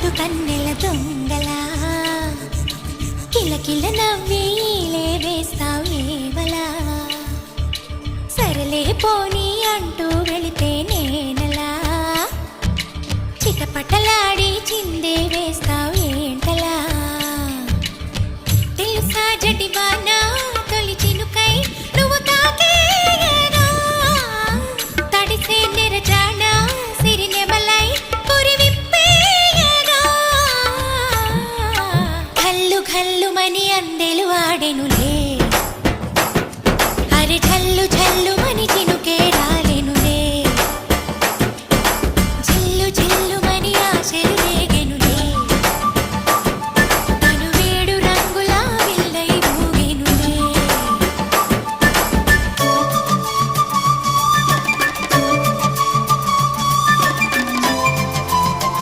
కాటు కన్నెల దొంగలా. కిలకిల నవ్వి ఈలే వేస్తావు సరలే పోనీ అంటూ వెళితే నేనలా. చిటపటలాడి చిందే వేస్తావేంటలా తెలుసా జటివానా అందని అందెలు వాడెనులే